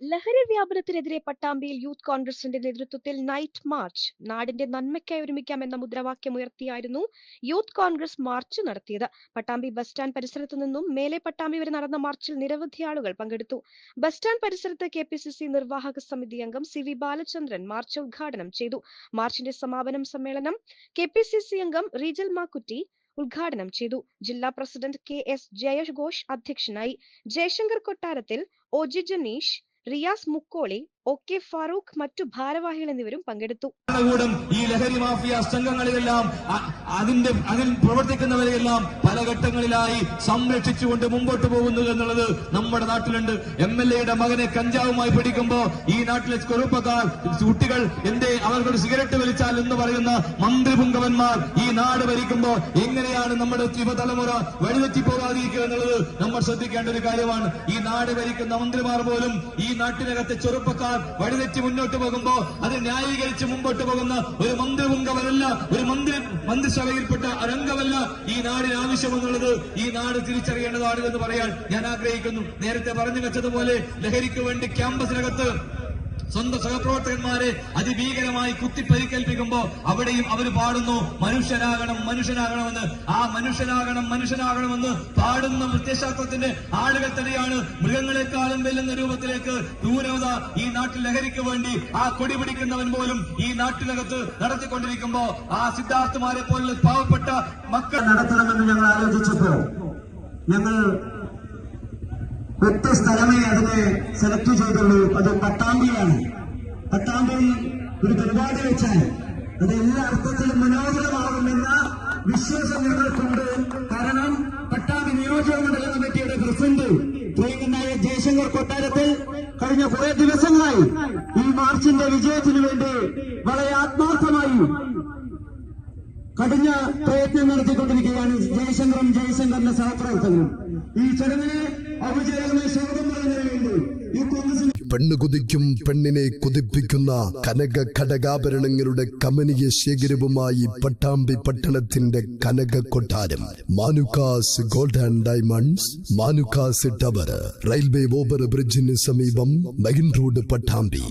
ലഹരി വ്യാപനത്തിനെതിരെ പട്ടാമ്പിയിൽ യൂത്ത് കോൺഗ്രസിന്റെ നേതൃത്വത്തിൽ നൈറ്റ് മാർച്ച് നാടിന്റെ നന്മയ്ക്കായി ഒരുമിക്കാം എന്ന മുദ്രാവാക്യം മുദ്രാവാക്യമുയർത്തിയായിരുന്നു യൂത്ത് കോൺഗ്രസ് മാർച്ച് നടത്തിയത്. പട്ടാമ്പി ബസ് സ്റ്റാൻഡ് പരിസരത്ത് നിന്നും മേലെ പട്ടാമ്പി വരെ നടന്ന മാർച്ചിൽ നിരവധി ആളുകൾ പങ്കെടുത്തു. ബസ് സ്റ്റാൻഡ് പരിസരത്ത് കെ നിർവാഹക സമിതി അംഗം സി വി ബാലചന്ദ്രൻ മാർച്ച് ഉദ്ഘാടനം ചെയ്തു. മാർച്ചിന്റെ സമാപനം സമ്മേളനം കെ അംഗം റീജൽ മാക്കുറ്റി ഉദ്ഘാടനം ചെയ്തു. ജില്ലാ പ്രസിഡന്റ് കെ എസ് ജയഘോഷ് അധ്യക്ഷനായി. ജയശങ്കർ കൊട്ടാരത്തിൽ O G Janeesh Riyas Mukkoli O K Farooq മറ്റു ഭാരവാഹികൾ എന്നിവരും പങ്കെടുത്തു. ഭരണകൂടം ഈ ലഹരി മാഫിയ സംഘങ്ങളിലെല്ലാം അതിന്റെ അതിൽ പ്രവർത്തിക്കുന്നവരെയെല്ലാം പല ഘട്ടങ്ങളിലായി സംരക്ഷിച്ചുകൊണ്ട് മുമ്പോട്ട് പോകുന്നു എന്നുള്ളത് നമ്മുടെ നാട്ടിലുണ്ട്. എം എൽ എയുടെ മകനെ കഞ്ചാവുമായി പിടിക്കുമ്പോ ഈ നാട്ടിലെ ചെറുപ്പക്കാർ കുട്ടികൾ എന്തേ അവർക്കൊരു സിഗരറ്റ് വലിച്ചാൽ എന്ന് പറയുന്ന മന്ത്രിപുങ്കവന്മാർ ഈ നാട് ഭരിക്കുമ്പോ എങ്ങനെയാണ് നമ്മുടെ യുവതലമുറ വഴിതെറ്റി പോകാതിരിക്കുക എന്നുള്ളത് നമ്മൾ ശ്രദ്ധിക്കേണ്ട ഒരു കാര്യമാണ്. ഈ നാട് ഭരിക്കുന്ന മന്ത്രിമാർ പോലും ഈ നാട്ടിനകത്തെ ചെറുപ്പക്കാർ വഴിതെറ്റി മുന്നോട്ട് പോകുമ്പോ അത് ന്യായീകരിച്ച് മുമ്പോട്ട് പോകുന്ന ഒരു മന്ത്രിപുങ്കവനല്ല ഒരു മന്ത്രി മന്ത്രിസഭയിൽപ്പെട്ട ഒരംഗമല്ല ഈ നാടിന് ആവശ്യമെന്നുള്ളത് ഈ നാട് തിരിച്ചറിയേണ്ടതാണ് എന്ന് പറയാൻ ഞാൻ ആഗ്രഹിക്കുന്നു. നേരത്തെ പറഞ്ഞു വെച്ചതുപോലെ ലഹരിക്ക് വേണ്ടി ക്യാമ്പസിനകത്ത് സ്വന്തം സഹപ്രവർത്തകന്മാരെ അതിഭീകരമായി കുത്തിപ്പരിക്കേൽപ്പിക്കുമ്പോ അവിടെയും അവർ പാടുന്നു മനുഷ്യനാകണം മനുഷ്യനാകണമെന്ന്. ആ മനുഷ്യനാകണം മനുഷ്യനാകണമെന്ന് പാടുന്ന പ്രത്യശാസ്ത്രത്തിന്റെ ആളുകൾ തന്നെയാണ് മൃഗങ്ങളെക്കാളും വെല്ലുന്ന രൂപത്തിലേക്ക് ദൂരവത ഈ നാട്ടിൽ ലഹരിക്ക് വേണ്ടി ആ കൊടി പിടിക്കുന്നവൻ പോലും ഈ നാട്ടിനകത്ത് നടത്തിക്കൊണ്ടിരിക്കുമ്പോ ആ സിദ്ധാർത്ഥമാരെ പോലുള്ള പാവപ്പെട്ട മക്കൾ നടത്തണമെന്ന് ഞങ്ങൾ ആലോചിച്ചപ്പോ ഞങ്ങൾ ഒറ്റ സ്ഥലമേ അതിനെ സെലക്ട് ചെയ്തുള്ളൂ. അത് പട്ടാമ്പിയാണ് പട്ടാമ്പിയിൽ ഒരു പരിപാടി വെച്ചാൽ അത് എല്ലാ അർത്ഥത്തിലും മനോഹരമാകുമെന്ന വിശ്വാസം ഞങ്ങൾക്കുണ്ട്. കാരണം പട്ടാമ്പി നിയോജക മണ്ഡല കമ്മിറ്റിയുടെ പ്രസിഡന്റ് പ്രിയങ്കനായ ജയശങ്കർ കൊട്ടാരത്തിൽ കഴിഞ്ഞ കുറെ ദിവസങ്ങളായി ഈ മാർച്ചിന്റെ വിജയത്തിനു വേണ്ടി വളരെ ആത്മാർത്ഥമായി കഠിന പ്രയത്നം നടത്തിക്കൊണ്ടിരിക്കുകയാണ് ജയശങ്കറും ജയശങ്കറിന്റെ സഹപ്രവർത്തകരും. ഈ ചടങ്ങിന് ഔപചാരികമായി സ്വാഗതം പറയുന്നതിന് വേണ്ടി ഈ കോൺഗ്രസിന് പെണ്ണ് കുതിക്കും പെണ്ണിനെ കുതിപ്പിക്കുന്ന കനക ഘടകാഭരണങ്ങളുടെ കമനീയ ശേഖരവുമായി പട്ടാമ്പി പട്ടണത്തിന്റെ കനക കൊട്ടാരം. Manukkas gold and diamonds Manukkas tower railway over ബ്രിഡ്ജിന് സമീപം മെയിൻ റോഡ് പട്ടാമ്പി.